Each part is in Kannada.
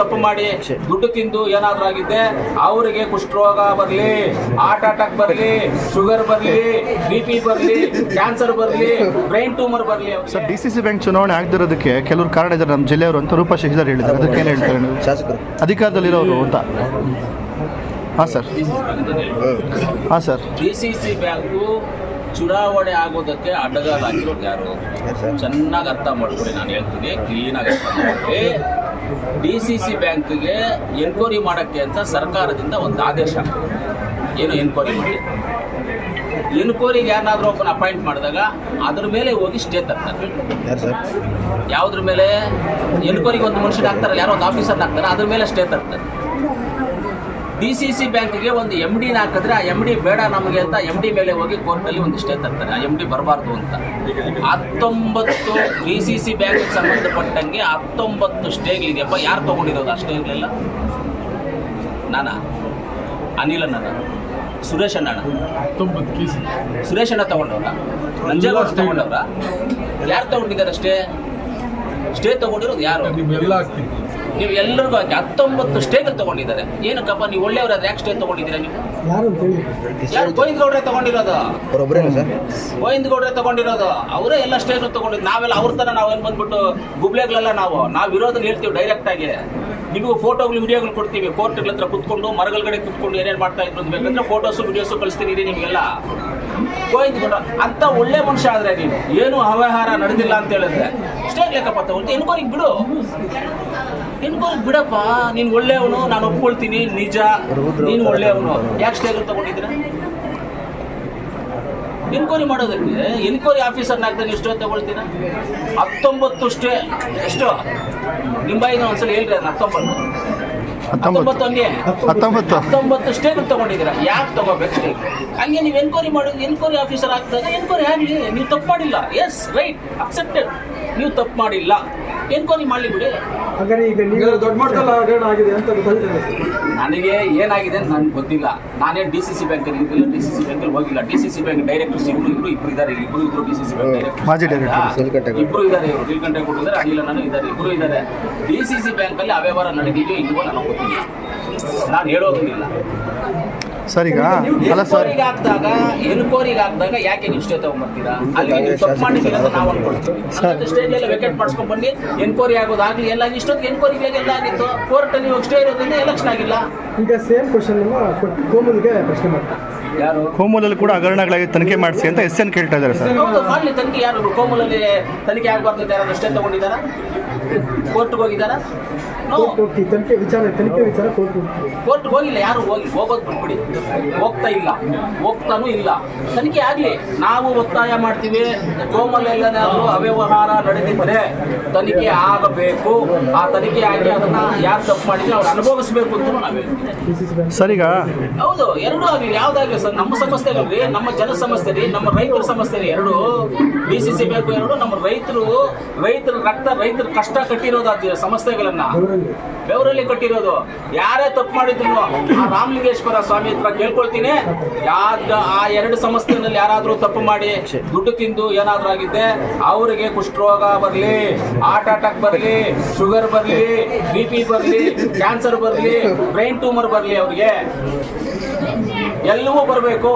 ತಪ್ಪು ಮಾಡಿ ದುಡ್ಡು ತಿಂದು ಏನಾದ್ರೂ ಆಗಿದ್ದೆ ಅವರಿಗೆ ಕುಷ್ಠರೋಗ ಬರಲಿ ಹಾರ್ಟ್ ಅಟ್ಯಾಕ್ ಬರಲಿ ಶುಗರ್ ಬರಲಿ ಬಿ ಪಿ ಬರಲಿ ಕ್ಯಾನ್ಸರ್ ಬರಲಿ ಬ್ರೈನ್ ಟ್ಯೂಮರ್ ಬರಲಿ. Sir D C C bank ಚುನಾವಣೆ ಆಗದಿರೋದಕ್ಕೆ ಕೆಲವರು ಕಾರಣ ಇದ್ದಾರೆ. ನಮ್ಮ ಜಿಲ್ಲೆಯವರು ಅಂತ ರೂಪಾ ಶಶಿಧರ್ ಹೇಳಿದ್ದಾರೆ. ಅದಕ್ಕೆ ಏನು ಹೇಳ್ತಾರೆ ನೀವು? ಶಾಸಕರು. ಅಧಿಕಾರದಲ್ಲಿರೋರು ಅಂತ. ಹಾಂ ಸರ್ ಹಾಂ sir D C C bank ಚುನಾವಣೆ ಆಗೋದಕ್ಕೆ ಅಡ್ಡಗಾಲ ಹಾಕಿರೋದು ಯಾರು ಯಾರು ಚೆನ್ನಾಗಿ ಅರ್ಥ ಮಾಡ್ಕೊಳ್ಳಿ ನಾನು ಹೇಳ್ತೀನಿ. ಕ್ಲೀನಾಗಿ ಅರ್ಥ ಮಾಡ್ಕೊಳ್ಳಿ. ಡಿ ಸಿ ಸಿ ಬ್ಯಾಂಕ್ಗೆ ಎನ್ಕ್ವೈರಿ ಮಾಡೋಕ್ಕೆ ಅಂತ ಸರ್ಕಾರದಿಂದ ಒಂದು ಆದೇಶ. ಏನು ಎನ್ಕ್ವೈರಿ ಮಾಡಿ? ಎನ್ಕ್ವೈರಿಗೆ ಯಾರನ್ನಾದರೂ ಒಬ್ಬನ ಅಪಾಯಿಂಟ್ ಮಾಡಿದಾಗ ಅದ್ರ ಮೇಲೆ ಹೋಗಿ ಸ್ಟೇ ತರ್ತಾರೆ. ಯಾವುದ್ರ ಮೇಲೆ? ಎನ್ಕ್ವೈರಿಗೆ ಒಂದು ಮನುಷ್ಯನ ಹಾಕ್ತಾರಲ್ಲ ಯಾರೋ ಒಂದು ಆಫೀಸರ್ನ ಹಾಕ್ತಾರೆ ಅದ್ರ ಮೇಲೆ ಸ್ಟೇ ತರ್ತಾರೆ. ಡಿ ಸಿ ಸಿ ಬ್ಯಾಂಕ್ಗೆ ಒಂದು ಎಂ ಡಿನ ಹಾಕಿದ್ರೆ ಆ ಎಂ ಡಿ ಬೇಡ ನಮಗೆ ಅಂತ ಎಂ ಡಿ ಮೇಲೆ ಹೋಗಿ ಕೋರ್ಟಲ್ಲಿ ಒಂದು ಸ್ಟೇ ತರ್ತಾರೆ. ಆ ಎಂ ಡಿ ಬರಬಾರ್ದು ಅಂತ. ಹತ್ತೊಂಬತ್ತು ಡಿ ಸಿ ಸಿ ಬ್ಯಾಂಕ್ಗೆ ಸಂಬಂಧಪಟ್ಟಂಗೆ ಹತ್ತೊಂಬತ್ತು ಸ್ಟೇಗಳಿದೆಯಪ್ಪ. ಯಾರು ತೊಗೊಂಡಿರೋದು ಅಷ್ಟೇ ಇರಲಿಲ್ಲ ನಾನಾ? ಅನಿಲ್ ಅಣ್ಣ ಸುರೇಶ್ ಅಣ್ಣ ಸುರೇಶ್ ಅಣ್ಣ ತಗೊಂಡವ್ರ? ನಂಜೇಗೌಡ ತಗೊಂಡವ್ರ? ಯಾರು ತಗೊಂಡಿದ್ದಾರೆ ಸ್ಟೇ ಸ್ಟೇ ತಗೊಂಡಿರೋದು ಯಾರು? ನೀವು ಎಲ್ಲರಿಗೂ ಹಾಕಿ ಹತ್ತೊಂಬತ್ತು ಸ್ಟೇಗಳು ತಗೊಂಡಿದ್ದಾರೆ. ಏನಕ್ಕಪ್ಪ ನೀವು ಒಳ್ಳೆಯವರಾದ್ರೆ ಯಾಕೆ ಸ್ಟೇ ತಗೊಂಡಿದ್ದೀರಾ ನೀವು? ಯಾರು ಗೋವಿಂದ ಗೌಡ್ರೆ ತಗೊಂಡಿರೋದು? ಗೋವಿಂದ ಗೌಡ್ರೆ ತಗೊಂಡಿರೋದು. ಅವರೇ ಎಲ್ಲ ಸ್ಟೇಗಳು ತಗೊಂಡಿದ್ದು. ನಾವೆಲ್ಲ ಅವ್ರ ಥರ ನಾವೇನು ಬಂದ್ಬಿಟ್ಟು ಗುಬ್ಲೆಗಳೆಲ್ಲ ನಾವು. ನಾವು ಇರೋದನ್ನ ಹೇಳ್ತೀವಿ ಡೈರೆಕ್ಟ್ ಆಗಿ. ನಿಮಗೂ ಫೋಟೋಗಳು ವಿಡಿಯೋಗಳು ಕೊಡ್ತೀವಿ. ಕೋರ್ಟ್ಗಳ ಹತ್ರ ಕುತ್ಕೊಂಡು ಮರಗಳಗಡೆ ಕುತ್ಕೊಂಡು ಏನೇನು ಮಾಡ್ತಾ ಇದ್ರು ಬೇಕಂದ್ರೆ ಫೋಟೋಸು ವಿಡಿಯೋಸು ಕಳಿಸ್ತೀನಿ ನಿಮಗೆಲ್ಲ. ಗೋವಿಂದ ಗೌಡ ಅಂತ ಒಳ್ಳೆ ಮನುಷ್ಯ ಆದ್ರೆ ನೀನು. ಏನು ಅವ್ಯವಹಾರ ನಡೆದಿಲ್ಲ ಅಂತ ಹೇಳಿದ್ರೆ. ಸ್ಟೇಟ್ ಲೆಕ್ಕಪ್ಪ ತಗೊಂಡು ಇನ್ಕೋರಿಗೆ ಬಿಡು. ಇನ್ಕೋರಿಗೆ ಬಿಡಪ್ಪ. ನೀನು ಒಳ್ಳೆಯವನು, ನಾನು ಒಪ್ಕೊಳ್ತೀನಿ. ನಿಜ. ನೀನು ಒಳ್ಳೆಯವನು. ಯಾಕೆ ಸ್ಟೇಗಳು ತಗೊಂಡಿದ್ದೀರಾ? ಎನ್ಕ್ವೈರಿ ಮಾಡೋದಕ್ಕೆ ಎನ್ಕ್ವೈರಿ ಆಫೀಸರ್ ಹಾಕ್ತಾನೆ ಎಷ್ಟು ತಗೊಳ್ತೀರಾ? ಹತ್ತೊಂಬತ್ತು ಸ್ಟೇ ಎಷ್ಟು? ನಿಂಬಾಯಿನ ಬಾಯಿನ ಒಂದ್ಸಲ ಹೇಳ್ರಿ ಅದನ್ನ ಹತ್ತೊಂಬತ್ತು. ಹತ್ತೊಂಬತ್ತು. ಹಂಗೆ? ಹತ್ತೊಂಬತ್ತು. ಹತ್ತೊಂಬತ್ತು ಸ್ಟೇಟ್ ತಗೊಂಡಿದ್ದೀರಾ? ಯಾಕೆ ತಗೋಬೇಕು? ಹಂಗೆ ನೀವು ಎನ್ಕ್ವೈರಿ ಮಾಡಿ ಎನ್ಕ್ವೈರಿ ಆಫೀಸರ್ ಆಗ್ತದೆ ಎನ್ಕ್ವೈರಿ ಆಗಲಿ ನೀವು ತಪ್ಪು ಮಾಡಿಲ್ಲ. ಎಸ್ ರೈಟ್ ಅಕ್ಸೆಪ್ಟೆಡ್ ನೀವು ತಪ್ಪು ಮಾಡಿಲ್ಲ. ಎನ್ಕ್ವೈರಿ ಮಾಡಲಿ ಬಿಡಿ. ಹಾಗಾದ್ರೆ ಈಗ ನೀವು ದೊಡ್ಡ ಮಟ್ಟದಲ್ಲಿ ಆಗಿದೆ ಅಂತ ಗೊತ್ತಾಯ್ತದೆ ನನಗೆ ಏನಾಗಿದೆ ಅಂತ ನನಗೆ ಗೊತ್ತಿಲ್ಲ. ನಾನೇ ಡಿ ಸಿ ಸಿ ಬ್ಯಾಂಕ್ ಇದ್ದಿಲ್ಲ ಡಿ ಸಿ ಸಿ ಬ್ಯಾಂಕ್ ಹೋಗಿಲ್ಲ. D C C bank directors ಇಬ್ರು ಇಬ್ರು ಇಬ್ರು ಇದ್ದಾರೆ ಇಲ್ಲಿ ಇಬ್ರು ಇಬ್ರು ಡಿ ಸಿ ಸಿ ಬ್ಯಾಂಕ್ ಮಾಜಿ ಡೈರೆಕ್ಟರ್. ಇಬ್ರು ಇದ್ದಾರೆ ಇವರು. ನೀಲ್ಕಂಠೆ ಕೊಟ್ಟಿದ್ದಾರೆ ಅನಿಲ ನಾನು ಇದ್ದಾರೆ ಇಬ್ರು ಇದ್ದಾರೆ ಡಿ ಸಿ ಸಿ ಬ್ಯಾಂಕಲ್ಲಿ ಅವ್ಯವಹಾರ ನಡೆದಿದೆಯೋ ಇಲ್ವೋ ನನಗೆ ಗೊತ್ತಿಲ್ಲ ನಾನು ಹೇಳೋದಿಲ್ಲ ಸರ್ ಈಗ ಅಲ್ಲ ಸರ್. ಹಾಕಿದಾಗ ಎನ್ಕ್ವೈರಿಗೆ ಹಾಕಿದಾಗ ಯಾಕೆ ನೀವು ಸ್ಟೇ ತಗೊಂಡ್ಬರ್ತೀರಾ ಅಲ್ಲಿ ನೀವು ತಪ್ಪು ಮಾಡಿದ್ದೀರಾ ಅಂತ ನಾವು ಅನ್ಕೊಳ್ತೀವಿ. ಸ್ಟೇಜ್ ಎಲ್ಲ ವೆಕೆಟ್ ಮಾಡ್ಸ್ಕೊಂಡ್ ಬನ್ನಿ ಎನ್ಕ್ವೈರಿ ಆಗೋದಾಗ್ಲಿ ಎಲ್ಲ ಇಷ್ಟೊತ್ತು ಎನ್ಕ್ವೈರಿಗೆ ಎಲ್ಲ ಆಗಿತ್ತು. ಕೋರ್ಟಲ್ಲಿ ನೀವು ಸ್ಟೇ ಇರೋದ್ರಿಂದ ಎಲೆಕ್ಷನ್ ಆಗಿಲ್ಲ. ಈಗ ಸೇಮ್ ಕ್ವಶನ್ ಕೋಮಲ್ಗೆ ಪ್ರಶ್ನೆ ಮಾಡ್ತಾರೆ ಯಾರು? ಕೋಮೂಲಲ್ಲಿ ಕೂಡ ಹಗರಣಗಳಾಗಿ ತನಿಖೆ ಮಾಡಿಸಿ ಅಂತ ಎಸ್ ಎನ್ ಕೇಳ್ತಾ ಇದ್ದಾರೆ ಸರ್. ಮಾಡ್ಲಿ ತನಿಖೆ ಯಾರು? ಕೋಮಲಲ್ಲಿ ತನಿಖೆ ಆಗಬಾರ್ದು ಅಂತ ಯಾರು ಅಷ್ಟೇ ತಗೊಂಡಿದ್ದಾರ? ಕೋರ್ಟ್ಗೆ ಹೋಗಿದ್ದಾರ? ತನಿಖೆ ವಿಚಾರ ತನಿಖೆ ವಿಚಾರ ಕೋರ್ಟ್ ಕೋರ್ಟ್ಗೆ ಹೋಗಿಲ್ಲ ಯಾರು ಹೋಗಿ? ಹೋಗೋದು ಬಿಟ್ಬಿಡಿ. ಹೋಗ್ತಾ ಇಲ್ಲ. ಹೋಗ್ತಾನೂ ಇಲ್ಲ. ತನಿಖೆ ಆಗಲಿ. ನಾವು ಒತ್ತಾಯ ಮಾಡ್ತೀವಿ. ಕೋಮಲೆಲ್ಲನಾದ್ರೂ ಅವ್ಯವಹಾರ ನಡೆದಿದ್ದರೆ ತನಿಖೆ ಆಗಬೇಕು. ಆ ತನಿಖೆ ಆಗಿ ಅದನ್ನ ಯಾರು ತಪ್ಪು ಮಾಡಿದ್ರೆ ಅವ್ರು ಅನುಭವಿಸ್ಬೇಕು ಅಂತ ನಾವು ಹೇಳ್ತೀವಿ. D C C bank sir ಈಗ ಹೌದು ಎರಡೂ ಆಗಲಿ. ಯಾವ್ದಾಗಲಿ ಸರ್? ನಮ್ಮ ಸಮಸ್ಯೆ ರೀ ನಮ್ಮ ಜನ ಸಮಸ್ಯೆ ರೀ ನಮ್ಮ ರೈತರ ಸಮಸ್ಯೆ ರೀ ಎರಡು. ಡಿ ಸಿ ಸಿ ಬೇಕು ಎರಡು. ನಮ್ಮ ರೈತರು ರೈತರ ರಕ್ತ ರೈತರ ಕಷ್ಟ ಕಟ್ಟಿರೋದು ಅದು ಸಮಸ್ಯೆಗಳನ್ನ ಬೆವರಲ್ಲಿ ಕಟ್ಟಿರೋದು. ಯಾರೇ ತಪ್ಪು ಮಾಡಿದ್ರು ಆ ರಾಮಲಿಂಗೇಶ್ವರ ಸ್ವಾಮಿ ಹತ್ರ ಕೇಳ್ಕೊಳ್ತೀನಿ. ಆ ಎರಡು ಸಂಸ್ಥೆನಲ್ಲಿ ಯಾರಾದ್ರೂ ತಪ್ಪು ಮಾಡಿ ದುಡ್ಡು ತಿಂದು ಏನಾದ್ರೂ ಆಗಿದ್ದೆ ಅವರಿಗೆ ಕುಷ್ಠರೋಗ ಬರಲಿ ಹಾರ್ಟ್ ಅಟ್ಯಾಕ್ ಬರಲಿ ಶುಗರ್ ಬರಲಿ ಬಿ ಪಿ ಬರಲಿ ಕ್ಯಾನ್ಸರ್ ಬರಲಿ ಬ್ರೈನ್ ಟ್ಯೂಮರ್ ಬರಲಿ ಅವ್ರಿಗೆ. ಎಲ್ಲವೂ ಬರಬೇಕು.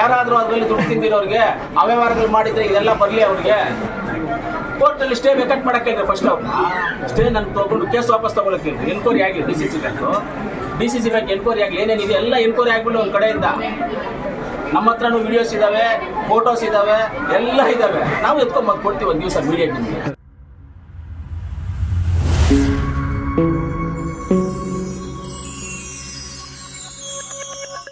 ಯಾರಾದರೂ ಅದರಲ್ಲಿ ದುಡ್ಡು ತಿಂದಿರೋರಿಗೆ ಅವ್ಯವಹಾರಗಳು ಮಾಡಿದ್ರೆ ಇದೆಲ್ಲ ಬರಲಿ ಅವ್ರಿಗೆ. ಕೋರ್ಟಲ್ಲಿ ಸ್ಟೇ ವೆಕಟ್ ಮಾಡಕ್ಕೆ ಫಸ್ಟ್ ಅವ್ರನ್ನ. ಸ್ಟೇ ನಾನು ತಗೊಂಡು ಕೇಸ್ ವಾಪಸ್ ತಗೊಳಕ್ಕೆ ಎನ್ಕ್ವೈರಿ ಆಗಲಿ D C C bank. D C C bank enquiry ಆಗಲಿ ಏನೇನಿದೆ ಎಲ್ಲ ಎನ್ಕ್ವೈರಿ ಆಗ್ಬಿಟ್ಟು ಒಂದು ಕಡೆಯಿಂದ. ನಮ್ಮ ಹತ್ರನೂ ವಿಡಿಯೋಸ್ ಇದಾವೆ ಫೋಟೋಸ್ ಇದಾವೆ, ಎಲ್ಲ ಇದಾವೆ. ನಾವು ಎತ್ಕೊಂಬಂದು ಕೊಡ್ತೀವಿ ಒಂದು ದಿವಸ ಮೀಡಿಯಾ